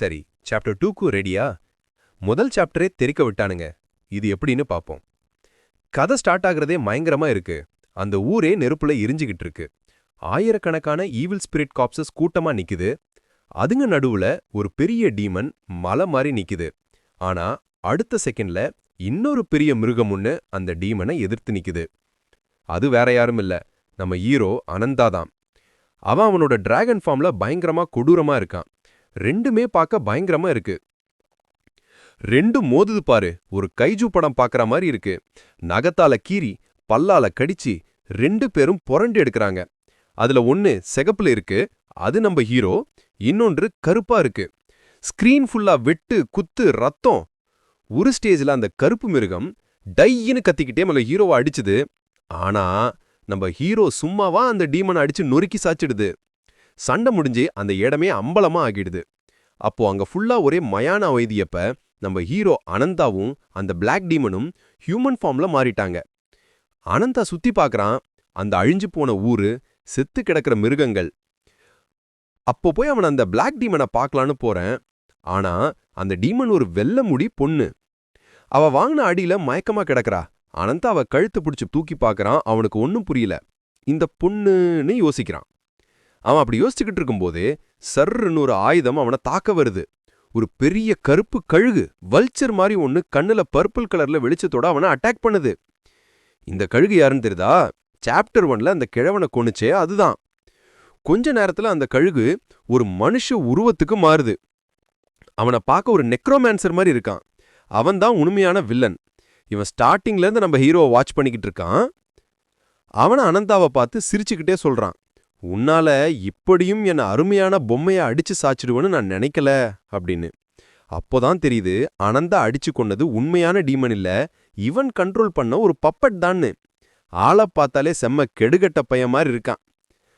சரி சாப்டர் டூக்கு ரெடியா முதல் சாப்டரே தெரிக்க விட்டானுங்க. இது எப்படின்னு பாப்போம். கதை ஸ்டார்ட் ஆகுறதே பயங்கரமா இருக்கு. அந்த ஊரே நெருப்புல எரிஞ்சுகிட்டு இருக்கு. ஆயிரக்கணக்கான ஈவில் ஸ்பிரிட் காப்சஸ் கூட்டமா நிக்குது. அதுங்க நடுவுல ஒரு பெரிய டீமன் மலை மாதிரி நிக்குது. ஆனா அடுத்த செகண்ட்ல இன்னொரு பெரிய மிருகம் ஒண்ணு அந்த டீமனை எதிர்த்து நிக்குது. அது வேற யாரும் இல்ல. நம்ம ஹீரோ அனந்தா தான். அவன் அவனோட டிராகன் ஃபார்ம்ல பயங்கரமா கொடூரமா இருக்கான். ரெண்டுமே பார்க்க பயங்கரமா இருக்கு. ரெண்டும் மோதுது பாரு ஒரு கைஜு படம் பார்க்குற மாதிரி இருக்கு. நகத்தால கீறி பல்லால கடிச்சு ரெண்டு பேரும் புரண்டு எடுக்கிறாங்க. அதுல ஒன்னு சிகப்புல இருக்கு அது நம்ம ஹீரோ இன்னொன்று கருப்பா இருக்கு. ஸ்கிரீன் ஃபுல்லா வெட்டு குத்து ரத்தம். ஒரு ஸ்டேஜ்ல அந்த கருப்பு மிருகம் டையின்னு கத்திக்கிட்டே மேல ஹீரோவை அடிச்சுது. ஆனா நம்ம ஹீரோ சும்மாவா அந்த டீமனை அடிச்சு நொறுக்கி சாச்சிடுது. சண்டை முடிஞ்சு அந்த இடமே அம்பலமா ஆகிடுது. அப்போ அங்க ஃபுல்லா ஒரே மயான வைதியப்ப நம்ம ஹீரோ அனந்தாவும் அந்த பிளாக் டீமனும் ஹியூமன் ஃபார்ம்ல மாறிட்டாங்க. அனந்தா சுத்தி பார்க்கறான் அந்த அழிஞ்சு போன ஊரு செத்து கிடக்கிற மிருகங்கள். அப்போ போய் அவன் அந்த பிளாக் டீமனை பார்க்கலான்னு போறேன். ஆனா அந்த டீமன் ஒரு வெள்ள முடி பொண்ணு. அவ வாங்கின அடியில மயக்கமா கிடக்குறா. அனந்தா அவ கழுத்து பிடிச்சி தூக்கி பார்க்கறான் அவனுக்கு ஒன்னும் புரியல. இந்த பொண்ணுன்னு யோசிக்கிறான். அவன் அப்படி யோசிச்சுக்கிட்டு இருக்கும்போதே சர்ருன்னு ஒரு ஆயுதம் அவனை தாக்க வருது. ஒரு பெரிய கருப்பு கழுகு வல்ச்சர் மாதிரி ஒன்னு கண்ணுல பர்பிள் கலர்ல வெளிச்சத்தோட அவனை அட்டாக் பண்ணுது. இந்த கழுகு யாருன்னு தெரியுதா? சாப்டர் ஒன்ல அந்த கிழவனை கொன்னுச்சே அதுதான். கொஞ்ச நேரத்துல அந்த கழுகு ஒரு மனுஷ உருவத்துக்கு மாறுது. அவனை பார்க்க ஒரு நெக்ரோமான்சர் மாதிரி இருக்கான். அவன் தான் உண்மையான வில்லன் இவன் ஸ்டார்டிங்ல இருந்து நம்ம ஹீரோவை வாட்ச் பண்ணிக்கிட்டு இருக்கான். அவன அனந்தாவை பார்த்து சிரிச்சுக்கிட்டே சொல்றான். உன்னால இப்படியும் என் அருமையான பொம்மையை அடிச்சு சாச்சிடுவேன்னு நான் நினைக்கல அப்படின்னு. அப்போதான் தெரியுது அனந்தா அடிச்சு கொன்னது உண்மையான டீமன் இல்ல இவன் கண்ட்ரோல் பண்ண ஒரு பப்பட் தான்னு. ஆளை பார்த்தாலே செம்ம கெடுகட்ட பையன் மாதிரி இருக்கான்.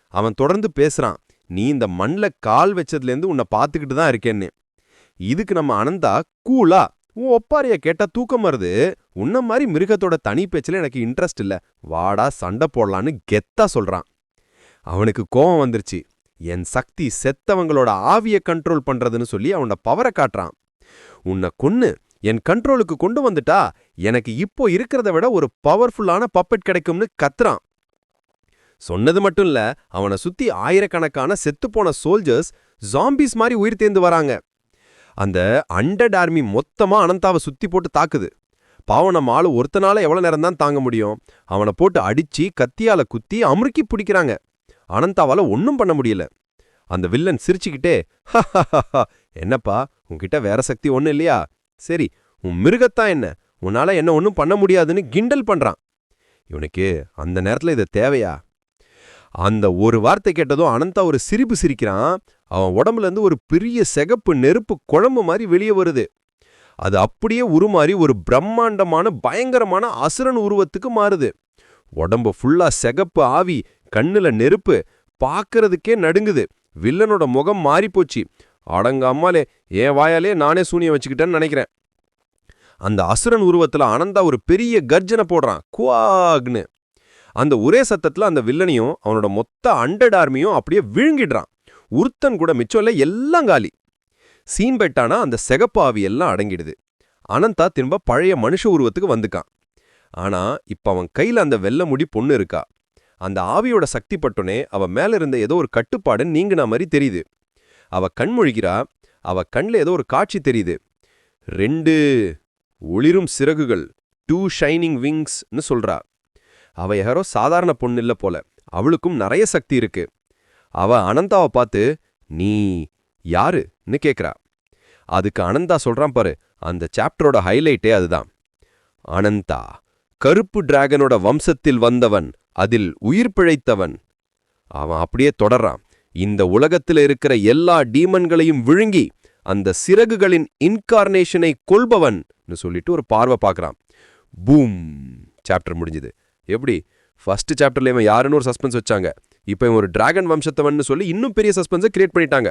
அவன் தொடர்ந்து பேசுறான் நீ இந்த மண்ல கால் வச்சதுலேருந்து உன்னை பார்த்துக்கிட்டு தான் இருக்கேன்னு. இதுக்கு நம்ம அனந்தா கூலா உன் ஒப்பாரிய கேட்டா தூக்கம் வருது. உன்ன மாதிரி மிருகத்தோட தனி பேச்சுல எனக்கு இன்ட்ரெஸ்ட் இல்ல. வாடா சண்டை போடலான்னு கெத்தா சொல்றான். அவனுக்கு கோவம் வந்துருச்சு. என் சக்தி செத்தவங்களோட ஆவிய கண்ட்ரோல் பண்றதுன்னு சொல்லி அவனோட பவரை காட்டுறான். உன்னை கொன்னு என் கண்ட்ரோலுக்கு கொண்டு வந்துட்டா எனக்கு இப்போ இருக்கிறத விட ஒரு பவர்ஃபுல்லான பப்பெட் கிடைக்கும்னு கத்துறான். சொன்னது மட்டும் இல்ல அவனை சுத்தி ஆயிரக்கணக்கான செத்துப்போன சோல்ஜர்ஸ் ஜாம்பிஸ் மாதிரி உயிர் தேர்ந்து வராங்க. அந்த அண்டட் ஆர்மி மொத்தமா அனந்தாவை சுத்தி போட்டு தாக்குது. பாவம் நம்ம ஆளு ஒருத்தனால எவ்வளவு நேரம் தான் தாங்க முடியும். அவனை போட்டு அடிச்சு கத்தியால குத்தி அமுறுக்கி பிடிக்கிறாங்க. அனந்தாவால் ஒன்றும் பண்ண முடியல. அந்த வில்லன் சிரிச்சுக்கிட்டே என்னப்பா உன்கிட்ட வேற சக்தி ஒன்றும் இல்லையா? சரி உன் மிருகத்தான் என்ன? உன்னால் என்ன ஒன்றும் பண்ண முடியாதுன்னு கிண்டல் பண்ணுறான் இவனுக்கு அந்த நேரத்தில் இது தேவையா? அந்த ஒரு வார்த்தை கேட்டதும் அனந்தா ஒரு சிரிப்பு சிரிக்கிறான். அவன் உடம்புல இருந்து ஒரு பெரிய சிகப்பு நெருப்பு குழம்பு மாதிரி வெளியே வருது. அது அப்படியே உருமாறி ஒரு பிரம்மாண்டமான பயங்கரமான அசுரன் உருவத்துக்கு மாறுது. உடம்பு ஃபுல்லாக சிகப்பு ஆவி கண்ணுல நெருப்பு பார்க்கறதுக்கே நடுங்குது. வில்லனோட முகம் மாறிப்போச்சு. அடங்காமலே என் வாயாலே நானே சூனியம் வச்சுக்கிட்டேன்னு நினைக்கிறேன். அந்த அசுரன் உருவத்துல அனந்தா ஒரு பெரிய கர்ஜனை போடுறான். குவாக்னு. அந்த ஒரே சத்தத்துல அந்த வில்லனையும் அவனோட மொத்த அண்டட் ஆர்மியும் அப்படியே விழுங்கிடுறான். உருத்தன் கூட மிச்சம் இல்லை எல்லாம் காலி. சீன்பெட்டானா அந்த செகப்பாவி எல்லாம் அடங்கிடுது. அனந்தா திரும்ப பழைய மனுஷ உருவத்துக்கு வந்துக்கான். ஆனா இப்ப அவன் கையில அந்த வெள்ள முடி பொண்ணு இருக்கா. அந்த ஆவியோட சக்தி பட்டுனே அவ மேல இருந்த ஏதோ ஒரு கட்டுப்பாடு நீங்கின மாதிரி தெரியுது. அவ கண்மொழிகிறா அவ கண்ல ஏதோ ஒரு காட்சி தெரியுது. ரெண்டு ஒளிரும் சிறகுகள் டூ ஷைனிங் விங்ஸ்னு சொல்றா. அவ யாரோ சாதாரண பொண்ணு இல்ல போல அவளுக்கும் நிறைய சக்தி இருக்கு. அவ அனந்தாவை பார்த்து நீ யாருன்னு கேட்குறா அதுக்கு அனந்தா சொல்றான் பாரு அந்த சாப்டரோட ஹைலைட்டே அதுதான். அனந்தா கருப்பு டிராகனோட வம்சத்தில் வந்தவன். அதில் உயிர் பிழைத்தவன். அவன் அப்படியே தொடர்றான். இந்த உலகத்துல இருக்கிற எல்லா டீமன்களையும் விழுங்கி அந்த சிறகுகளின் இன்கார்னேஷனை கொள்பவன் சொல்லிட்டு ஒரு பார்வை பார்க்கறான். பூம்! சாப்டர் முடிஞ்சுது. எப்படி? ஃபர்ஸ்ட் சாப்டர்ல இவன் யாருன்னு ஒரு சஸ்பென்ஸ் வச்சாங்க. இப்போ இவன் ஒரு டிராகன் வம்சத்தவன் சொல்லி இன்னும் பெரிய சஸ்பென்ஸை கிரியேட் பண்ணிட்டாங்க.